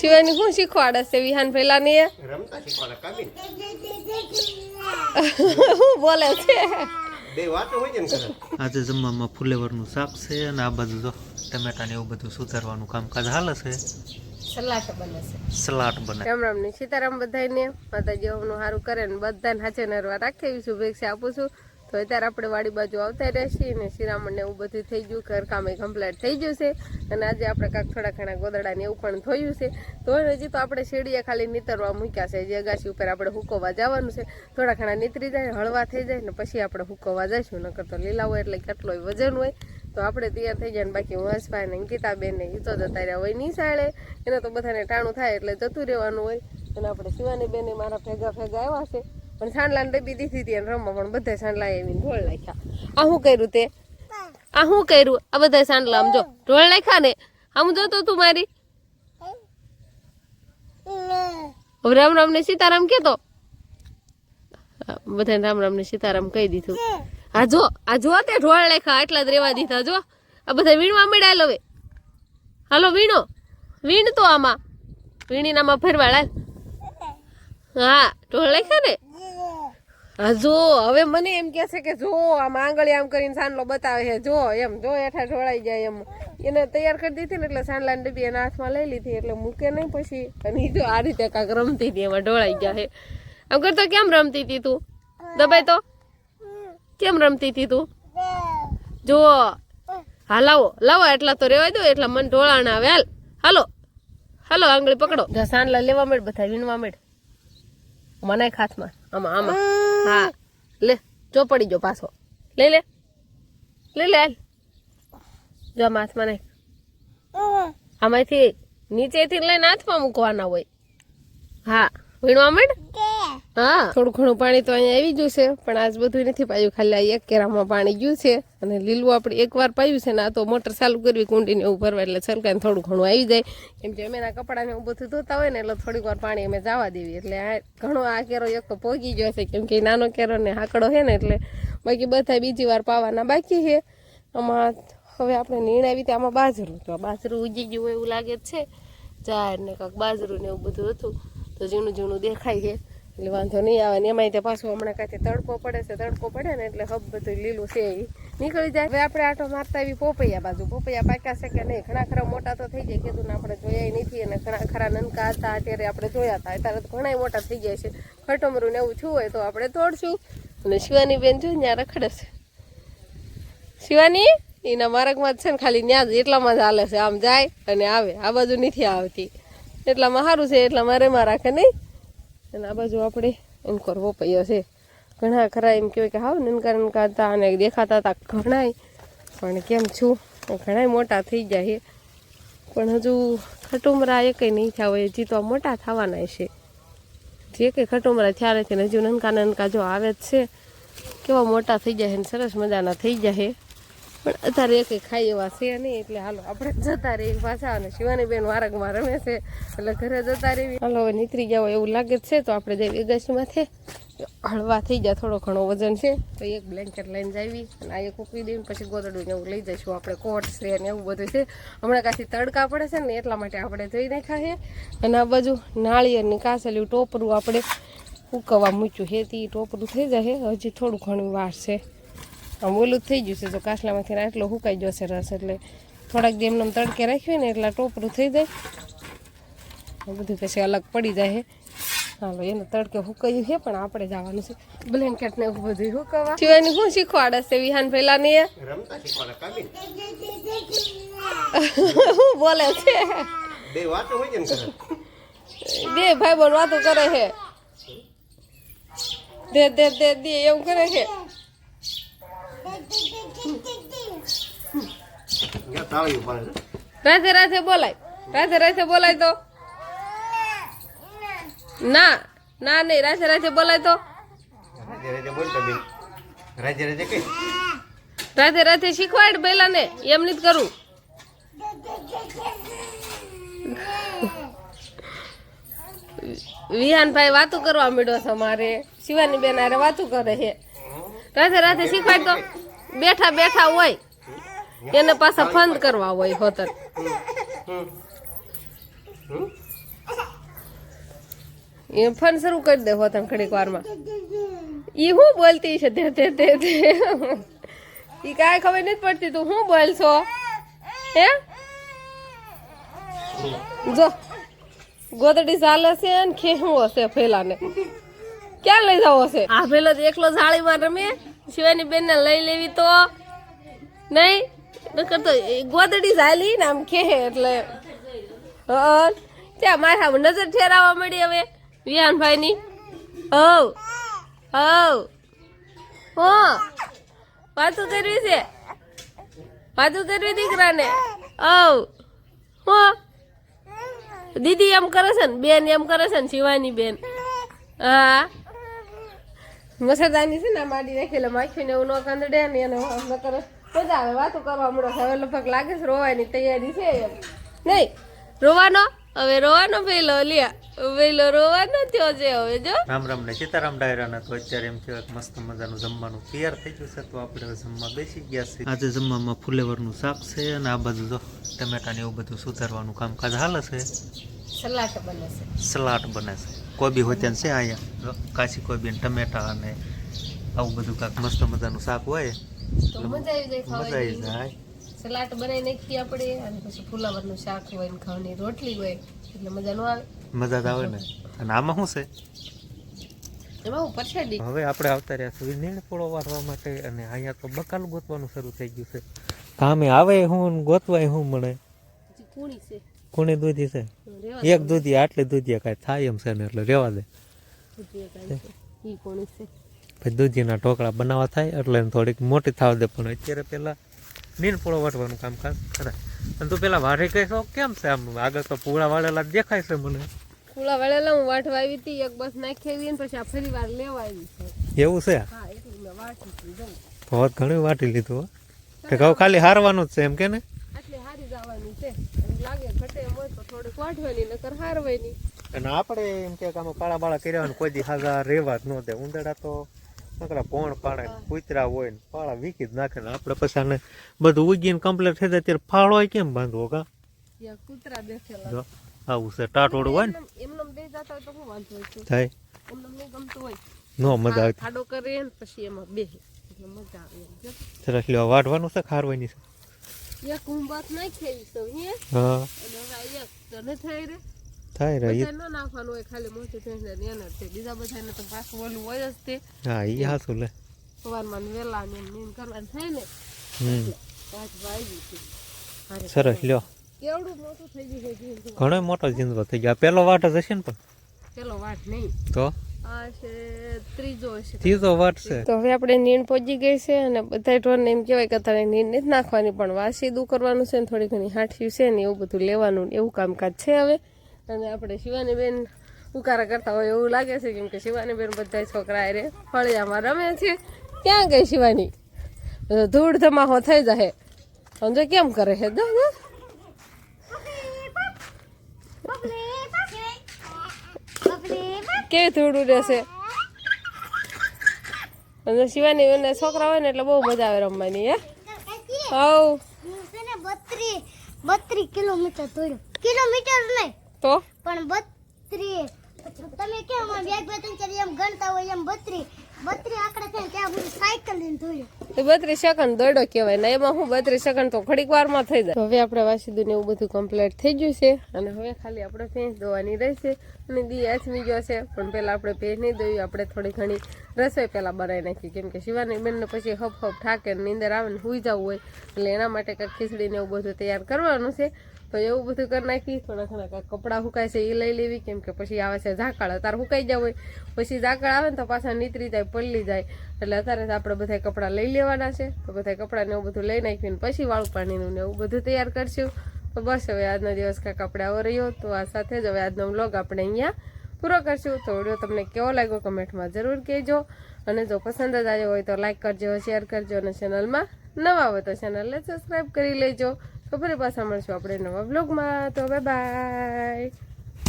શિવાની શું શીખવાડે છે વિહાન પેલા ને શું બોલે છે? બે વાતો હોય છે ને કરે આજે જમવામાં ફુલેવરનું શાક છે અને આ બધું જો ટમેટા ને એવું બધું સુધારવાનું કામકાજ હાલે છે. સલાટ બને છે. સલાટ બને. રામ રામની સીતારામ બધાને માતાજી હોમનું સારું કરે ને બધાને હાચે નરવા રાખે એવી શુભેચ્છા આપું છું. તો અત્યારે આપણે વાડી બાજુ આવતા રહેશી અને શિરામણ ને એવું બધું થઈ ગયું, ઘરકામે કમ્પ્લીટ થઈ ગયું છે. અને આજે આપણે કાંક થોડા ઘણા ગોદડા ને એવું પણ થયું છે. તો હજી તો આપણે શેડીએ ખાલી નીતરવા મૂક્યા છે. જે અગાસી ઉપર આપણે હુકવવા જવાનું છે. થોડા ઘણા નીતરી જાય, હળવા થઈ જાય ને પછી આપણે હુકવવા જઈશું. નકર તો લીલા હોય એટલે કેટલોય વજન હોય. તો આપણે તૈયાર થઈ જાય બાકી હસભાઈ ને અંકિતાબેન ને ઈ તો જતા રહ્યા હોય નિશાળે. એને તો બધાને ટાણું થાય એટલે જતું રહેવાનું હોય. અને આપણે શિવાની બેને મારા ભેગા ભેગા આવ્યા છે. પણ સાંડલાને ડબ્બી દીધી હતી અને રમવા, પણ બધા સાંડલા આવીને ઢોળ નાખ્યા. આ શું કર્યું તે? આ શું કર્યું? આ બધા સાંડલા આમ જો ઢોળ નાખ્યા ને? આમ જોતો તું મારી? રામ રામ ને સીતારામ કેતો? બધાને રામ રામ ને સીતારામ કહી દીધું. આ જો આ જો તે ઢોળ નાખ્યા એટલા જ રેવા દીધા, જો. આ બધા વીણવા મળ્યા હવે. હાલો, વીણો. વીણ તો આમાં. વીણીનામાં ફરવા લાલ હા ઢોળ નાખ્યા ને? જો હવે મને એમ કે છે કે જો આમ આંગળી આમ કરીને સાંડલો બતાવે છે. જો એમ, જો હેઠા ઢોળાઈ જાય એમ. એને તૈયાર કરી દીધી ને એટલે સાંડલાની ડબ્બી એના હાથમાં લઈ લીધી, એટલે મૂકે નહીં પછી. અને જો આ રીતે કાંક રમતી હતી, એમાં ઢોળાઈ ગયા છે. આમ કરતો કેમ રમતી હતી તું? દબાઈ તો. કેમ રમતી હતી તું? જો હા, લાવો લાવો એટલા તો રેવાય દો, એટલા મન ઢોળાણ આવે. હાલ, હાલો હાલો, આંગળી પકડો. સાંડલા લેવા મેડ, બધા વીણવા મેડ. મને હાથમાં આમાં આમાં. હા. લે જો પડી જો પાછો. લઈ લે. લઈ લે જો આમાં હાથમાં નાખ. આમાંથી નીચેથી લઈને હાથમાં મૂકવાના હોય. હા. વીણવા માંડ? હા. થોડું ઘણું પાણી તો અહીંયા આવી ગયું છે પણ આજ બધું નથી પાયું. ખાલી આ એક કેરામાં પાણી ગયું છે અને લીલું આપણે એકવાર પાયું છે ને આ તો મોટર ચાલુ કરવી કુંડીને એવું ભરવા એટલે છલકાને થોડું ઘણું આવી જાય. કેમ કે અમે એના કપડાને એવું બધું ધોતા હોય ને એટલે થોડીક વાર પાણી અમે જવા દેવી. એટલે આ ઘણો આ કેરો એક તો પોગી ગયો છે કેમ કે નાનો કેરો ને હાકડો છે ને એટલે બાકી બધા બીજી વાર પાવાના બાકી છે. આમાં હવે આપણે નિર્ણય આવી આમાં બાજરું. તો બાજરું ઉગી ગયું એવું લાગે છે. ચાર ને કાંક બાજરું ને એવું બધું હતું. તો ઝીણું ઝીણું દેખાય છે. એટલે વાંધો નહીં આવે ને એમાંય તે પાછું હમણાં કાંઈ તડકો પડે છે, તડકો પડે ને એટલે હબ બધું લીલું છે એ નીકળી જાય. હવે આપણે આટો મારતા આવી પોપૈયા બાજુ. પોપૈયા પાક્યા છે કે નહીં? ઘણા ખરા મોટા તો થઈ જાય. કીધું ને આપણે જોયા નથી અને ઘણા ખરા નનકા હતા, અત્યારે આપણે જોયા હતા. અત્યારે તો ઘણા મોટા થઈ જાય છે. ખટમરું ને એવું છું હોય તો આપણે તોડશું. અને શિવાની બેન જો ત્યાં રખડે છે. શિવાની? એના માર્ગમાં જ છે ને ખાલી ત્યાં જ એટલામાં જ હાલે છે. આમ જાય અને આવે. આ બાજુ નથી આવતી. એટલામાં સારું છે, એટલામાં રેમાં રાખે નહીં. અને આ બાજુ આપણે એમ કરવો પડ્યો છે. ઘણા ખરા એમ કહેવાય કે હાવ નનકા નનકા હતા અને દેખાતા હતા ઘણાય. પણ કેમ છું? ઘણાય મોટા થઈ જાય પણ હજુ ખટુમરા એ કંઈ નહીં થયા હોય, હજી તો મોટા થવાના છે. જે કંઈ ખટુમરા થયા નથી હજુ નનકા નનકા જો આવે જ છે. કેવા મોટા થઈ જાય ને, સરસ મજાના થઈ જાય પણ અત્યારે એક ખાઈ એવા છે નહીં, એટલે હાલો, આપણે જતા રહીએ પાછા અને શિવાની બેન વારંગમાં રમે છે, એટલે ઘરે જતા રહેવી હાલો, હવે નીતરી ગયા હોય એવું લાગે છે, તો આપણે જઈએ એગાસીમાંથી હળવા થઈ જાય થોડો ઘણો વજન છે, તો એક બ્લેન્કેટ લઈને જાવી અને આ એક ઉકવી દઈને પછી ગોદડું એવું લઈ જઈશું આપણે કોટ છે ને એવું બધું છે. હમણાં કાંથી તડકા પડે છે ને, એટલા માટે આપણે જોઈ નાખ્યા છે. અને આ બાજુ નાળિયેરની કાસેલું ટોપરું આપણે ઉકવવા મૂક્યું હેતી ટોપરું થઈ જાય હજી થોડું ઘણું વાર છે. આમ ઓલું જ થઈ ગયું છે તો કાસલામાંથી આટલો સુકાઈ જશે રસ એટલે થોડાક દી એમને તડકે રાખ્યું ને એટલે ટોપરું થઈ જાય આ બધું પછી અલગ પડી જાય છે હાલો એને તડકે હુકાયું છે પણ આપણે જવાનું છે બ્લેન્કેટ ને એવું બધું હુકવા શિવાની શું શીખવાડે છે વિહાન પેલા ને રમતા શીખવાડે કાબીન શું બોલે છે બે વાતો હોય છે ને કરે બે ભાઈ બોલ વાતો કરે છે દે દે દે દે એવું કરે છે જ્યાં તાળીઓ પાડે છે. રાધે રાધે બોલાય. રાધે રાધે બોલાય તો. ના ના નહીં રાધે રાધે બોલાય તો. રાજે રાજે બોલતા રાજે રાજે રાધે રાધે શીખવાડ પેલા ને એમ નથી કરું. વિહાનભાઈ વાતું કરવા માંડ્યો છે મારે. શિવાની બેન આરે વાતું કરે છે. રાધે રાધે શીખવાડ તો. બેઠા બેઠા હોય. એને પાછા ફંદ કરવા હોય હોતર. એ ફોન શરૂ કરી દે હોતર ઘડીક વારમાં. ઈ હું બોલતી છે? તે તે તે ઈ કાંઈ ખબર નથી પડતી. તું હું બોલશો? હે? જો. ગોદડી ચાલે છે ને ખેહું હશે ફેલાને. ક્યાં લઈ જાવ હશે? આ તો એકલો જાળીમાં રમે. શિવાની બેન ને લઈ લેવી તો. નહીં? નકર તો ગોદડી ઝાલી ને આમ કે એટલે. ત્યાં મારે આમ નજર ઠેરાવા મળી હવે વિહાનભાઈ ની હવ. હવ. હો. વાતું કરવી છે. વાતું કરવી દીકરાને. હવ. હો. દીદી એમ કરે છે ને, બેન એમ કરે છે ને, શિવાની બેન. હા. મસરદાની છે ને માડી રાખેલા માખીને એવું ન કાંદડે ને એને ન કરે. મજા આવે વાતો કરવા મળો હવે લગભગ લાગે છે રોવાની તૈયારી છે એમ. નહીં રોવાનો? હવે રોવાનો પેલો લ્યા. પેલો રોવાનો થયો છે હવે જો. રામ રામ ને સીતારામ ડાયરાના તો અત્યારે એમ કહેવાય મસ્ત મજાનું જમવાનું તૈયાર થઈ ગયું છે. તો આપણે જમવા બેસી ગયા છે આજે જમવામાં ફુલેવરનું શાક છે અને આ બધું જો ટમેટા ને એવું બધું સુધારવાનું કામકાજ હાલે છે. સલાડ બને છે. સલાડ બને છે. કોબી હોત્યાન છે અહીંયા. કાચી કોબી ને ટમેટા અને આવું બધું કાંક મસ્ત મજાનું શાક હોય. તો મજા આવી જાય મજા આવી ખાવાની. જાય. સલાડ બનાવી નાખી આપણે અને પછી ફુલાવરનું શાક હોય ને ખાવાની રોટલી હોય એટલે મજા ન આવે. મજા આવે ને. અને આમાં શું છે? એમાં હું પરસાદી. હવે આપણે આવતા રહ્યા છીએ નીણપોળો વારવા માટે અને અહીંયા તો બકાલ ગોતવાનું શરૂ થઈ ગયું છે. કામે આવે હું ગોતવાય હું મને કુણી છે. દૂધી છે? એક દૂધી આટલી દૂધી કાંઈ થાય એમ છે ને એટલે રેવા દે. ઈ કોણી છે. પછી દૂધીના ઢોકળા બનાવવા થાય એટલે એને થોડીક મોટી થવા દે. પણ અત્યારે પહેલાં નીણપોળો વાટવાનું કામકાજ કરે. અને તું પેલા વાઢી કઈ શોખ કેમ છે આમ? આગળ તો પૂળા વાળેલા દેખાય છે મને. પૂળા વાળેલા હું વાટવા આવી હતી એક બસ નાખી આવી ને પછી આ ફરી વાર લેવા આવી છે. એવું છે? હા એટલું મેં વાટી તો ઘણું વાટી લીધું હો. કે કહું ખાલી હારવાનું જ છે એમ કે ને? આટલી હારી જવાની છે. લાગે ઘટે એમ હોય તો થોડીક વાટવાની નકર હારવાની. અને આપણે એમ કે આમાં પાળા બાળા કર્યા કોઈ દી હાજર રહેવા જ ન દે. ઉંદડા તો નકરા પોણ પાડે કૂતરા હોય ને પાળા વીકી જ નાખે ને આપણે પછી આને બધું ઉગીને કમ્પ્લીટ થઈ જાય ત્યારે ફાળો હોય કેમ બાંધવો કા? કૂતરા બેઠેલા. આવું છે ટાટોડું હોય ને? એમનેમ- એમનેમ બે જતા હોય તો હું વાંધો થાય. એમને નહીં ગમતું હોય. નો મજા આવે. ખાડો કરે ને પછી એમાં બે મજા આવે સરસ લેવા વાટવાનું છે ખારવાની છે? એક હું બાત નાખી તો હે? હા. અને હવે એક તને થઈ રે. થાય રહી ન નાખવાનું હોય ખાલી મોટી ભેંસ ને એને જ તે. બીજા બધાને તો પાછું ઓલું હોય જ તે. હા ઈ હાસું લે. સવારમાં વેલા ને એમ નીંદ કરવાનું થાય ને. હમ. પાંચ વાગી છે. સરસ લ્યો. કેવડું મોટું થઈ ગયું છે ઘણો મોટો જીંદરો થઈ ગયો. પેલો વાટ જ હશે ને પણ? પેલો વાટ નહીં. તો? આ છે ત્રીજો વાટ છે. તો હવે આપણે નીંદ પહોંચી ગઈ છે અને બધા ઢોરને એમ કહેવાય કે તારે નીંદ નથી નાખવાની પણ વાસી દુ કરવાનું છે ને થોડી ઘણી હાઠિયું છે ને એવું બધું લેવાનું એવું કામકાજ છે હવે. અને આપણે શિવાની બેન ઉકારા કરતા હોય એવું લાગે છે કેમ કે શિવાની બેન બધા છોકરા રે ફળિયામાં રમે છે. ક્યાં ગઈ શિવાની? ધૂળ ધમાહો થઈ જાય સમજો કેમ કરે છે? દો દો. કેવી ધૂળું રહેશે અને શિવાની અને છોકરા હોય ને એટલે બહુ મજા આવે રમવાની હે? હવ. બત્રી બત્રી કિલોમીટર દોડ્યો. કિલોમીટર નહીં. તો? પણ બત્રીસ તમે કેમ એક બે ત્રણ એમ ગણતા હોય એમ બત્રીસ બત્રીસ આંકડા થાય ત્યાં હું સાયકલ લઈને દોડ્યો એ બત્રીસ સેકન્ડ દોડો કહેવાય. ને એમાં હું બત્રીસ સેકન્ડ તો ઘડીક વારમાં થઈ જાય. હવે આપણે વાસીદું ને એવું બધું કમ્પ્લીટ થઈ ગયું છે. અને હવે ખાલી આપણે ભેંસ ધોવાની રહેશે. અને દી આચમી ગયો છે. પણ પહેલાં આપણે ભેંસ નહીં દોયું આપણે થોડી ઘણી રસોઈ પહેલાં બનાવી નાખી. કેમ કે શિવાની બેનને પછી હફ ઠાકે ને નીંદર આવે ને સુઈ જવું હોય. એટલે એના માટે કાંઈક ખીચડીને એવું બધું તૈયાર કરવાનું છે. તો એવું બધું કરી નાખી. થોડા ઘણા કપડાં સુકાય છે એ લઈ લેવી. કેમ કે પછી આવે છે ઝાકળ. અત્યારે સુકાઈ જાય હોય. પછી ઝાકળ આવે ને તો પાછા નીતરી જાય, પલળી જાય. એટલે અત્યારે તો આપણે બધા કપડાં લઈ લેવાના છે. તો બધા કપડાંને એવું બધું લઈ નાખીને પછી વાળું પાણીનું ને એવું બધું તૈયાર કરશું. તો બસ હવે આજનો દિવસ કાંઈ આપણે આવો રહ્યો. તો આ સાથે જ હવે આજનો વ્લોગ આપણે અહીંયા પૂરો કરશું. તો વીડિયો તમને કેવો લાગ્યો કમેન્ટમાં જરૂર કહેજો. અને જો પસંદ જ આવ્યો હોય તો લાઈક કરજો શેર કરજો અને ચેનલમાં નવા હોય તો ચેનલને સબસ્ક્રાઈબ કરી લેજો. તો ફરી પાછા મળશું આપણે નવા બ્લોગમાં તો બાય બાય